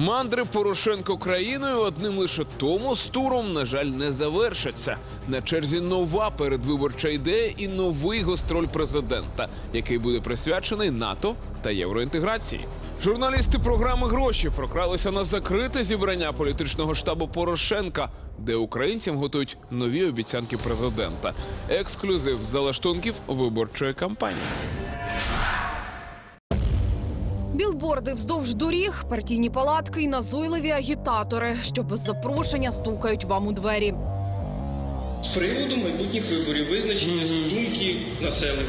Мандри Порошенко країною одним лише Томос туром, на жаль, не завершаться. На черзі нова передвиборча ідея і новий гостроль президента, який буде присвячений НАТО та євроінтеграції. Журналісти програми гроші прокралися на закрите зібрання політичного штабу Порошенка, де українцям готують нові обіцянки президента. Ексклюзив з залаштунків виборчої кампанії. Білборди вздовж доріг, партійні палатки і назойливі агітатори, що без запрошення стукають вам у двері. з приводу майбутніх виборів, визначення думки населення.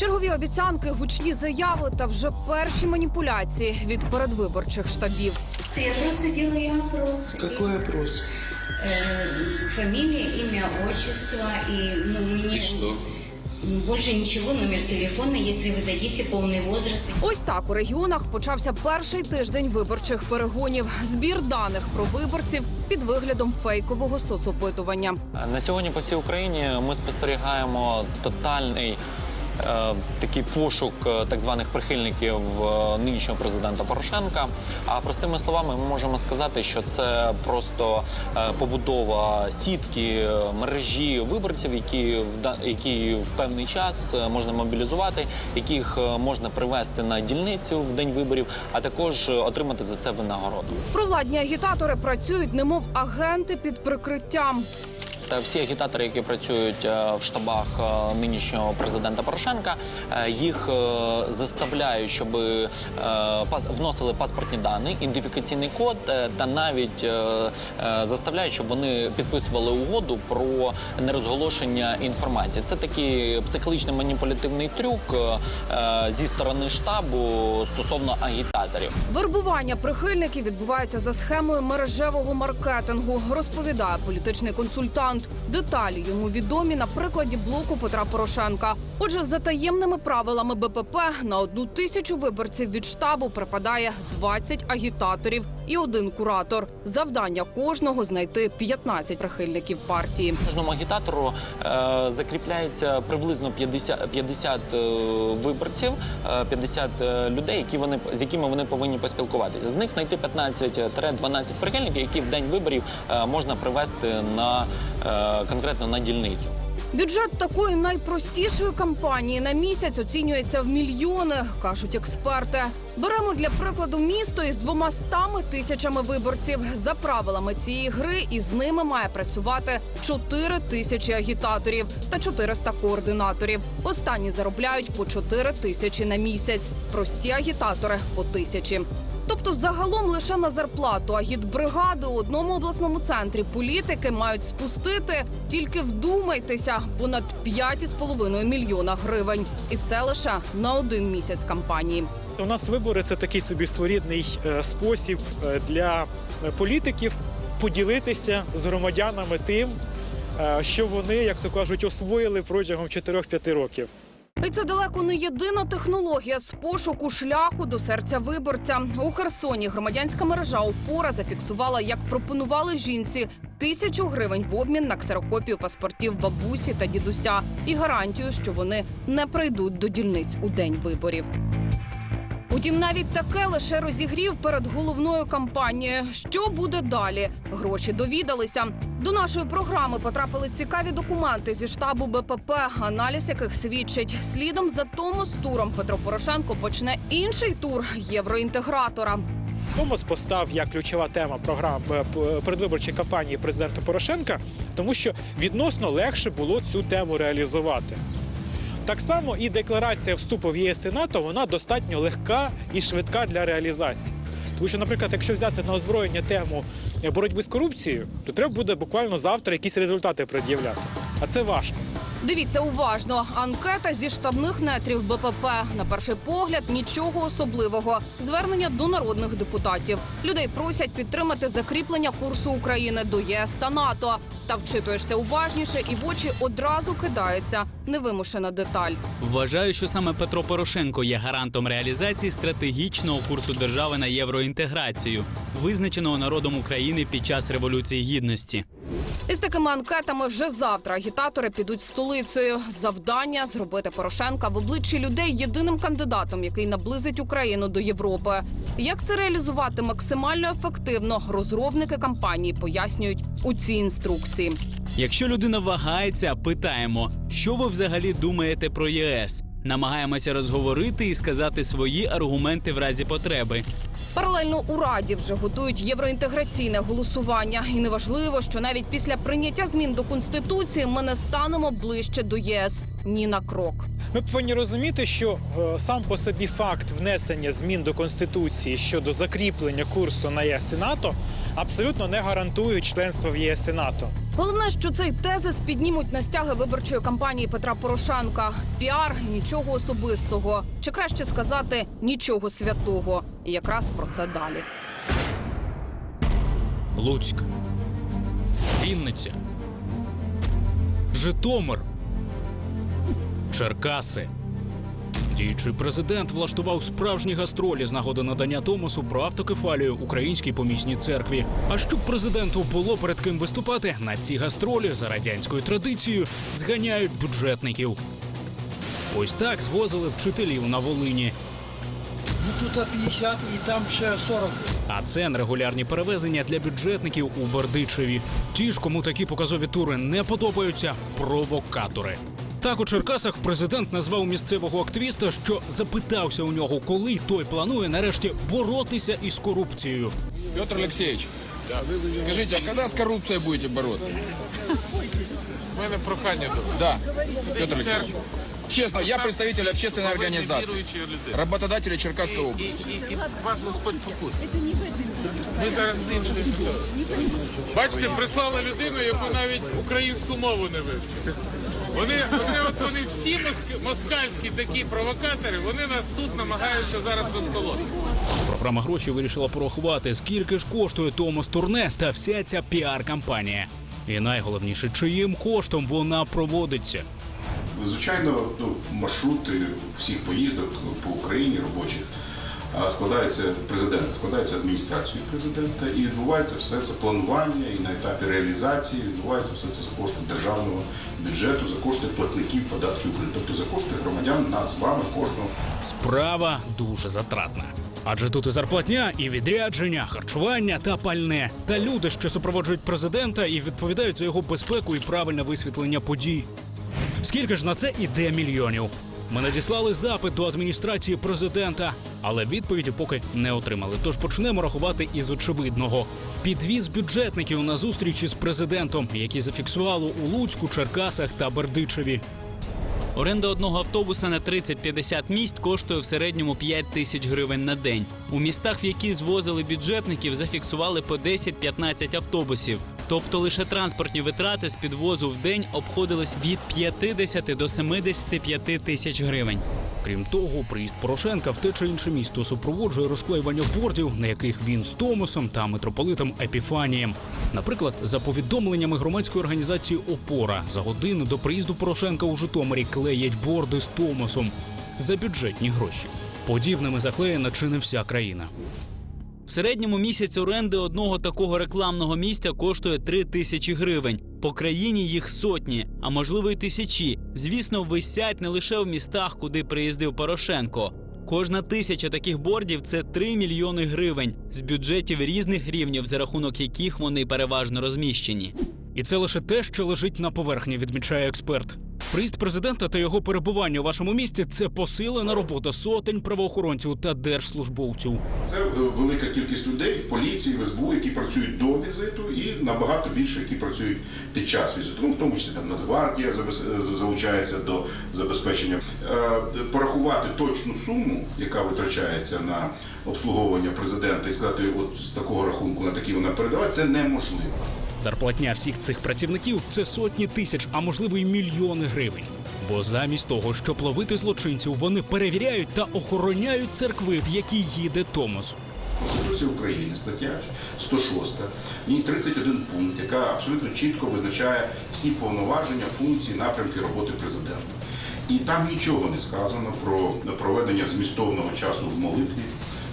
Чергові обіцянки, гучні заяви та вже перші маніпуляції від передвиборчих штабів. Я просто делаю опрос. Какой опрос? Э, фамилия, имя, отчество и ну, мне И что? Больше нічого, номер телефона, якщо ви дадите повний возраст. Ось так у регіонах почався перший тиждень виборчих перегонів. Збір даних про виборців під виглядом фейкового соцопитування. На сьогодні по всій Україні ми спостерігаємо тотальний такий пошук е, так званих прихильників е, нинішнього президента Порошенка. А простими словами, ми можемо сказати, що це просто е, побудова сітки е, мережі виборців, які в які в певний час е, можна мобілізувати, яких е, можна привести на дільницю в день виборів, а також е, отримати за це винагороду. Провладні агітатори працюють, немов агенти під прикриттям. Та всі агітатори, які працюють е, в штабах е, нинішнього президента Порошенка, е, їх заставляють, щоб вносили паспортні дані, ідентифікаційний код, та навіть заставляють, щоб вони підписували угоду про нерозголошення інформації. Це такий психологічний маніпулятивний трюк зі сторони штабу стосовно агітаторів. Вербування прихильників відбувається за схемою мережевого маркетингу, розповідає політичний консультант. Деталі йому відомі на прикладі блоку Петра Порошенка. Отже, за таємними правилами БПП на одну тисячу виборців від штабу припадає 20 агітаторів і один куратор. Завдання кожного знайти 15 прихильників партії. Кожному агітатору е, закріпляється приблизно 50, 50 е, виборців, е, 50 е, людей, які вони з якими вони повинні поспілкуватися. З них знайти 15-12 прихильників, які в день виборів можна привести на конкретно на дільницю. Бюджет такої найпростішої кампанії на місяць оцінюється в мільйони, кажуть експерти. Беремо для прикладу місто із двома стами тисячами виборців. За правилами цієї гри із ними має працювати 4 тисячі агітаторів та 400 координаторів. Останні заробляють по 4 тисячі на місяць. Прості агітатори по тисячі. Тобто, загалом лише на зарплату агітбригади у одному обласному центрі політики мають спустити тільки вдумайтеся понад 5,5 мільйона гривень, і це лише на один місяць кампанії. У нас вибори це такий собі своєрідний е, спосіб е, для е, політиків поділитися з громадянами тим, що вони, як то кажуть, освоїли протягом 4-5 років. І це далеко не єдина технологія з пошуку шляху до серця виборця. У Херсоні громадянська мережа опора зафіксувала, як пропонували жінці тисячу гривень в обмін на ксерокопію паспортів бабусі та дідуся і гарантію, що вони не прийдуть до дільниць у день виборів. Утім, навіть таке лише розігрів перед головною кампанією. Що буде далі? Гроші довідалися. До нашої програми потрапили цікаві документи зі штабу БПП, аналіз яких свідчить слідом за Томос туром Петро Порошенко почне інший тур євроінтегратора. Томос постав як ключова тема програм е, передвиборчої кампанії президента Порошенка, тому що відносно легше було цю тему реалізувати. Так само і декларація вступу в ЄС і НАТО вона достатньо легка і швидка для реалізації. Тому що, наприклад, якщо взяти на озброєння тему е, боротьби з корупцією, то треба буде буквально завтра якісь результати пред'являти. А це важко. Дивіться уважно. Анкета зі штабних нетрів БПП. На перший погляд нічого особливого. Звернення до народних депутатів. Людей просять підтримати закріплення курсу України до єС та НАТО. Та вчитуєшся уважніше, і в очі одразу кидається невимушена деталь. Вважаю, що саме Петро Порошенко є гарантом реалізації стратегічного курсу держави на євроінтеграцію. Визначеного народом України під час революції гідності. Із такими анкетами вже завтра агітатори підуть столицею. Завдання зробити Порошенка в обличчі людей єдиним кандидатом, який наблизить Україну до Європи. Як це реалізувати максимально ефективно, розробники кампанії пояснюють у цій інструкції. Якщо людина вагається, питаємо, що ви взагалі думаєте про ЄС. Намагаємося розговорити і сказати свої аргументи в разі потреби. Паралельно у раді вже готують євроінтеграційне голосування, і неважливо, що навіть після прийняття змін до конституції ми не станемо ближче до ЄС ні на крок. Ми повинні розуміти, що е, сам по собі факт внесення змін до конституції щодо закріплення курсу на ЄС і НАТО абсолютно не гарантують членство в ЄС і НАТО. Головне, що цей тезис піднімуть на стяги виборчої кампанії Петра Порошенка. Піар нічого особистого, чи краще сказати нічого святого. І якраз про це далі. Луцьк, Вінниця, Житомир, Черкаси. Діючий президент влаштував справжні гастролі з нагоди надання Томосу про автокефалію Українській помісній церкві. А щоб президенту було перед ким виступати, на ці гастролі за радянською традицією зганяють бюджетників. Ось так звозили вчителів на Волині. Ну тут 50 і там ще 40. А це нерегулярні перевезення для бюджетників у Бердичеві. Ті ж, кому такі показові тури не подобаються, провокатори. Так у Черкасах президент назвав місцевого активіста, що запитався у нього, коли той планує нарешті боротися із корупцією. Петр Алексеевич, скажите, а когда с коррупцией будете бороться? У мене прохання до Да, Петр Алексеевич. Честно, я представитель общественной организации, работодатели Черкасской І, области. і вас Господь попустить. Ми зараз з іншої. Бачите, прислали людину, яку навіть українську мову не вивчили. Вони, вони, от вони всі моск- москальські такі провокатори, вони нас тут намагаються зараз розколоти. Програма гроші вирішила порахувати, скільки ж коштує Томос турне та вся ця піар-кампанія. І найголовніше, чиїм коштом вона проводиться. Звичайно, ну, маршрути всіх поїздок по Україні робочих складається президент, складається адміністрацією президента, і відбувається все це планування, і на етапі реалізації відбувається все це за кошти державного бюджету, за кошти платників податків України, тобто за кошти громадян, нас з вами, кожного. Справа дуже затратна. Адже тут і зарплатня, і відрядження, харчування та пальне, та люди, що супроводжують президента і відповідають за його безпеку і правильне висвітлення подій. Скільки ж на це іде мільйонів? Ми надіслали запит до адміністрації президента, але відповіді поки не отримали. Тож почнемо рахувати із очевидного: підвіз бюджетників на зустрічі з президентом, які зафіксували у Луцьку, Черкасах та Бердичеві. Оренда одного автобуса на 30-50 місць коштує в середньому 5 тисяч гривень на день. У містах, в які звозили бюджетників, зафіксували по 10-15 автобусів. Тобто лише транспортні витрати з підвозу в день обходились від 50 до 75 тисяч гривень. Крім того, приїзд Порошенка в те чи інше місто супроводжує розклеювання бордів, на яких він з Томосом та митрополитом Епіфанієм. Наприклад, за повідомленнями громадської організації Опора за годину до приїзду Порошенка у Житомирі клеять борди з Томосом за бюджетні гроші. Подібними заклеєна чи не вся країна. В середньому місяць оренди одного такого рекламного місця коштує 3 тисячі гривень. По країні їх сотні, а можливо й тисячі. Звісно, висять не лише в містах, куди приїздив Порошенко. Кожна тисяча таких бордів це 3 мільйони гривень з бюджетів різних рівнів, за рахунок яких вони переважно розміщені. І це лише те, що лежить на поверхні, відмічає експерт. Приїзд президента та його перебування у вашому місті це посилена робота сотень правоохоронців та держслужбовців. Це велика кількість людей в поліції, в СБУ, які працюють до візиту, і набагато більше, які працюють під час візиту. Ну, в тому числі там Нацгвардія залучається до забезпечення. Е, Порахувати точну суму, яка витрачається на обслуговування президента, і сказати, от з такого рахунку на такий вона передалась, це неможливо. Зарплатня всіх цих працівників це сотні тисяч, а можливо й мільйони гривень. Бо замість того, щоб ловити злочинців, вони перевіряють та охороняють церкви, в які їде Томос. Конституція України, стаття 106, в ній 31 пункт, яка абсолютно чітко визначає всі повноваження, функції, напрямки роботи президента. І там нічого не сказано про проведення змістовного часу в молитві,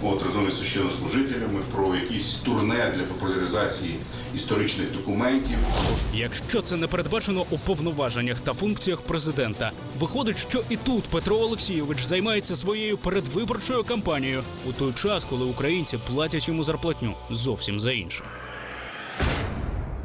от разом із священнослужителями про якісь турне для популяризації історичних документів. Якщо це не передбачено у повноваженнях та функціях президента, виходить, що і тут Петро Олексійович займається своєю передвиборчою кампанією у той час, коли українці платять йому зарплатню зовсім за інше.